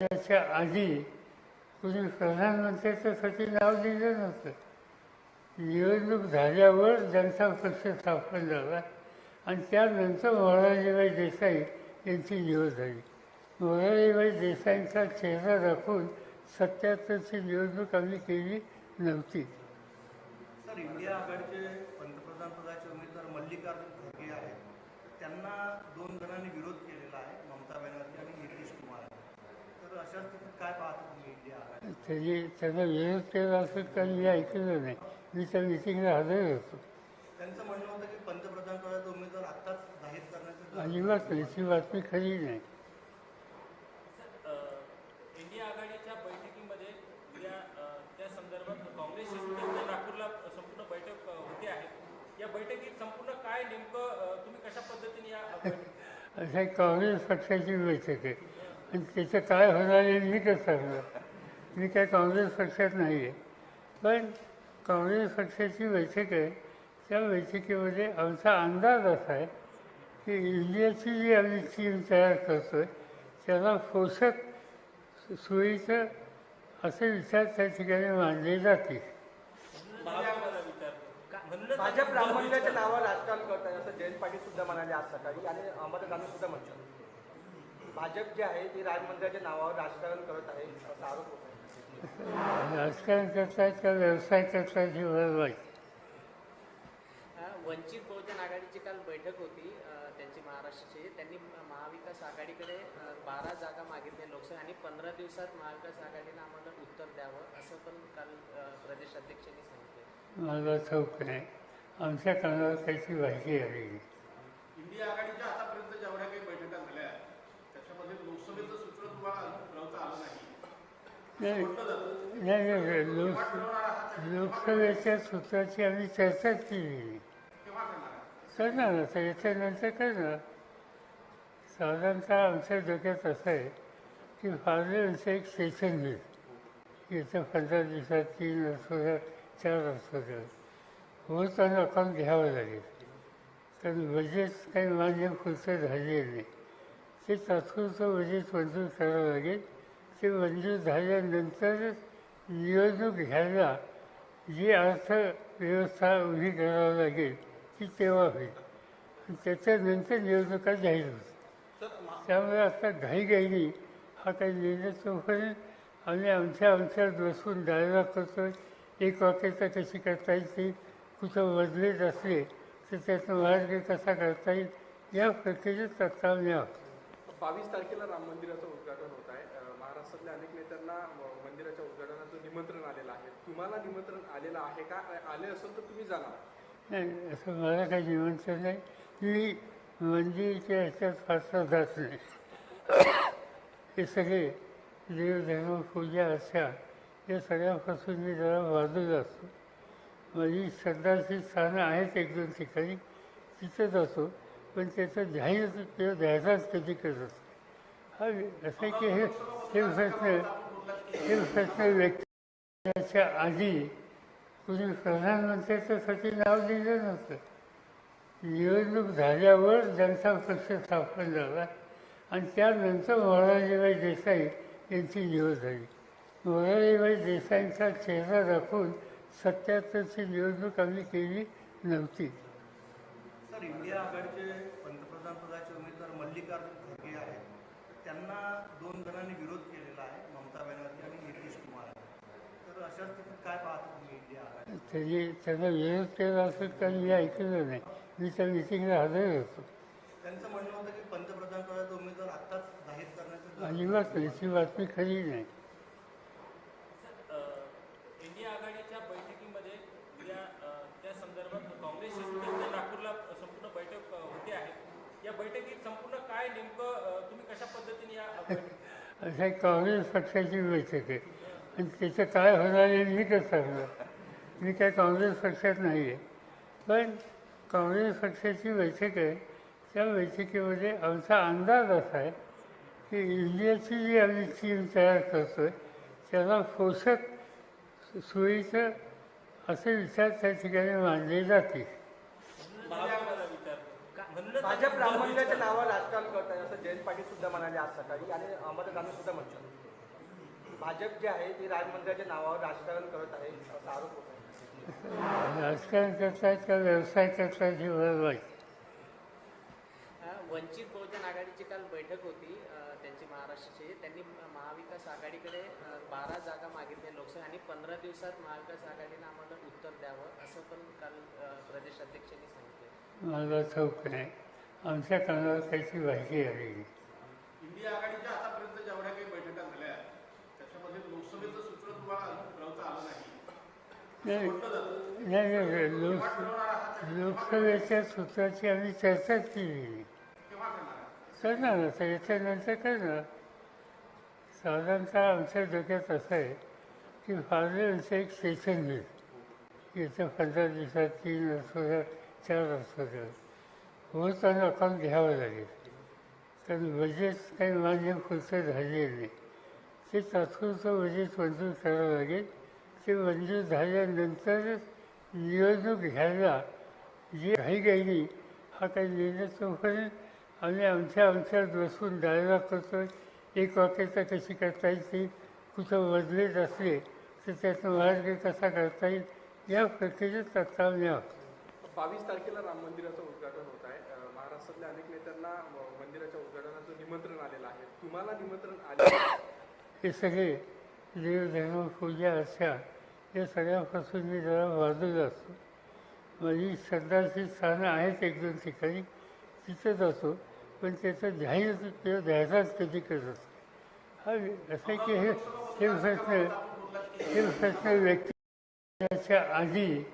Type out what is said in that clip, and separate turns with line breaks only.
त्याच्या आधी कुणी प्रधानमंत्र्याच्यासाठी नाव दिलं नव्हतं. निवडणूक झाल्यावर जनता पक्ष स्थापन झाला आणि त्यानंतर मोरारीबाई देसाई यांची निवड झाली. मोरारीबाई देसाईंचा चेहरा दाखवून सत्याहत्तरची निवडणूक आम्ही केली नव्हती.
सर इंडिया आघाडीचे पंतप्रधान पदाचे उमेदवार मल्लिकार्जुन खरगे आहेत. त्यांना दोन जणांनी विरोध केला आहे ममता बॅनर्जी आणि नितीश कुमार तर अशा स्थितीत काय पाहता
त्यांनी त्यांना विरोध केला असेल तर मी ऐकलं नाही. मी त्या मिटिंगला हजर होतो.
त्यांचं म्हणणं होतं की पंतप्रधान पदाचा उमेदवार आत्ताच जाहीर करण्याचं
अजिबात नाही ती बातमी खरी नाही.
इंडिया आघाडीच्या बैठकीमध्ये उद्या त्या संदर्भात काँग्रेस नागपूरला संपूर्ण बैठक होते आहे. या बैठकीत संपूर्ण काय नेमकं तुम्ही कशा पद्धतीने या
अशा काँग्रेस पक्षाची बैठक आहे. पण त्याचं काय होणार आहे मी कसं सांगणार. मी काय काँग्रेस पक्षात नाही आहे पण काँग्रेस पक्षाची बैठक आहे. त्या बैठकीमध्ये आमचा अंदाज असा आहे की इंडियाची जी आम्ही टीम तयार करतो आहे त्याला पोषक सोयीचं असे विचार त्या ठिकाणी मांडले जातील.
भाजप नावावर राजकारण करत आहे असं जयंत पाटील सुद्धा म्हणाले आज सकाळी आणि अहमद गांधी सुद्धा म्हणतात. भाजप जे आहे ते राम मंदिराच्या नावावर राजकारण करत आहे असा आरोप होत आहे.
राजकारण करतायत का व्यवसाय करतायत ही बरोबर
वंचित बहुजन आघाडीची काल बैठक होती त्यांची महाराष्ट्राची. त्यांनी महाविकास आघाडीकडे बारा जागा मागितल्या लोकसभा आणि पंधरा दिवसात महाविकास आघाडीनं आम्हाला उत्तर द्यावं असं पण काल प्रदेश अध्यक्षांनी सांगितलं.
मला ठाऊक नाही आमच्या कानावर त्याची माहिती आली.
इंडिया आघाडीच्या आतापर्यंत जेवढ्या काही बैठका झाल्या त्याच्यामध्ये लोकसभेचं सूत्र तुम्हाला अजून ठरवता आलं नाही.
नाही नाही, नाही लोक लोकसभेच्या सूत्राची आम्ही चर्चाच केली.
करणार
आता याच्यानंतर करणार. साधारणतः आमच्या डोक्यात असं आहे की पार्लमेंटचं एक सेशन घेईल येत्या पंधरा दिवसात तीन असू द्या चार असू द्या होताना अकाउंट घ्यावं लागेल. कारण बजेट काही मान्य पुरतं झालेलं नाही. ते तात्पुरतं बजेट मंजूर करावं लागेल ते मंजूर झाल्यानंतर निवडणूक घ्यायला जी अर्थव्यवस्था उभी करावी लागेल ती तेव्हा होईल. त्याच्यानंतर निवडणुका जाहीर होतील. त्यामुळे आता घाईघाईने हा काही निर्णय तोपर्यंत आम्ही आमच्या आमच्यात बसून डायलॉग करतो एक वाक्यता कशी करता येईल ती कुठं बदलेत असले तर त्याचा मार्ग कसा करता येईल या प्रक्रियेत तत्काळ न्यावं
बावीस तारखेला राम मंदिराचं उद्घाटन होत आहे. महाराष्ट्रातल्या अनेक नेत्यांना मंदिराच्या उद्घाटनाचं निमंत्रण आलेलं आहे. तुम्हाला निमंत्रण आलेलं आहे का? आले असेल तर तुम्ही जाणार.
नाही असं मला काही निमंत्रण नाही. मी मंदिरच्या ह्याच्यात फारसा जात नाही. हे सगळे देवधर्म पूजा अशा या सगळ्यापासून मी जरा बाजूला असतो. माझी श्रद्धाची स्थानं आहेत एक दोन ठिकाणी. तिथं जातो. पण त्याचं ध्यान किंवा द्यायचाच कधी करत असतो. हा असं आहे की हे हे प्रश्न हे प्रश्न व्यक्तीच्या आधी कुणी प्रधानमंत्र्याच्यासाठी नाव दिलं नव्हतं. निवडणूक झाल्यावर जनता पक्ष स्थापन झाला आणि त्यानंतर मोरारीबाई देसाई यांची निवड झाली. मोरारीबाई देसाईंचा चेहरा दाखवून सत्याहत्तरची निवडणूक आम्ही केली नव्हती.
सर इंडिया आघाडीचे पंतप्रधान पदाचे उमेदवार मल्लिकार्जुन खरगे आहेत. त्यांना दोन जणांनी विरोध केलेला आहे ममता बॅनर्जी आणि नितीश कुमार. तर अशा स्थितीत काय पाहता तुम्ही इंडिया आघाडी?
त्यांनी त्यांना विरोध केला असेल तर मी ऐकलं नाही. मी त्या मिटिंगला हजर होतो.
त्यांचं म्हणणं होतं की पंतप्रधान पदाचा उमेदवार आत्ताच जाहीर करण्याचं
अजिबात नाही. ती बातमी खरी नाही
अ, इंडिया आघाडीच्या बैठकीमध्ये उद्या अ, त्या संदर्भात काँग्रेस उद्या नागपूरला संपूर्ण बैठक अ, होते आहे या बैठकीत संपूर्ण काय नेमकं अ, तुम्ही कशा पद्धतीने या बैठकीत
अशा काँग्रेस पक्षाची बैठक आहे. आणि त्याचं काय होणार आहे मी कसं सांगणार. मी काय काँग्रेस पक्षात नाही आहे. पण काँग्रेस पक्षाची बैठक आहे. त्या बैठकीमध्ये आमचा अंदाज असा आहे की इंडियाची जी आम्ही टीम तयार करतो आहे त्याला पोषक सोयीचं असे विचार त्या ठिकाणी मानले जातील.
भाजप मंदिराच्या नावावर राजकारण करत आहे. असं जयंत पाटील सुद्धा म्हणाले आज सकाळी आणि अहमद गांधी सुद्धा म्हणतात भाजप जे आहे ते राम मंदिराच्या नावावर राजकारण करत आहे असा आरोप होत आहे.
राजकारण करतात का व्यवसाय करतात ही
अ, वंचित बहुजन आघाडीची काल बैठक होती त्यांची महाराष्ट्राची. त्यांनी महाविकास आघाडीकडे बारा जागा मागितल्या लोकसभा आणि पंधरा दिवसात महाविकास आघाडीनं आम्हाला उत्तर द्यावं असं पण काल प्रदेश अध्यक्षांनी सांगितलं.
मला ठाऊक नाही. आमच्या कानावर त्याची माहिती आली. नाही.
इंडिया आघाडीच्या आतापर्यंत जेवढ्या काही बैठका झाल्या त्याच्यामध्ये लोकसभेचं सूत्र तुम्हाला आलं नाही.
नाही लोक लोकसभेच्या सूत्राची आम्ही चर्चाच केली.
करणार आहे?
आता याच्यानंतर करणार. साधारणतः आमच्या डोक्यात असं आहे की फार्लमेंटचं एक सेशन घेईल येत्या पंधरा दिवसात तीन असू द्या चार असू द्या. होत आणि घ्यावं लागेल. कारण बजेट काही मान्य पुढचं झालेलं नाही. ते तात्पुरतं बजेट मंजूर करावं लागेल. ते मंजूर झाल्यानंतरच निवडणूक घ्यायला जी घाईघाईनी हा काही निर्णय तोपर्यंत आम्ही आमच्या आमच्यात बसून डायलॉग करतो एक वाक्यता कशी करता येईल ती कुठं बदलेत असले तर त्यातून मार्ग कसा करता येईल या प्रक्रियेत आता न्यावं.
बावीस तारखेला राम मंदिराचं उद्घाटन होत आहे. अं, अनेक नेत्यांना मंदिराच्या उद्घाटनाचं निमंत्रण आलेलं आहे. तुम्हाला निमंत्रण आले
हे सगळे देवधर्म पूजा अर्चा या सगळ्यापासून मी जरा बाजूला असतो. माझी श्रद्धाची स्थानं आहेत एक दोन ठिकाणी तिथं जातो पण त्याचं ध्यान किंवा ध्यानात कधी करत असतो. हा असं की हे प्रश्न हे प्रश्न व्यक्तीच्या आधी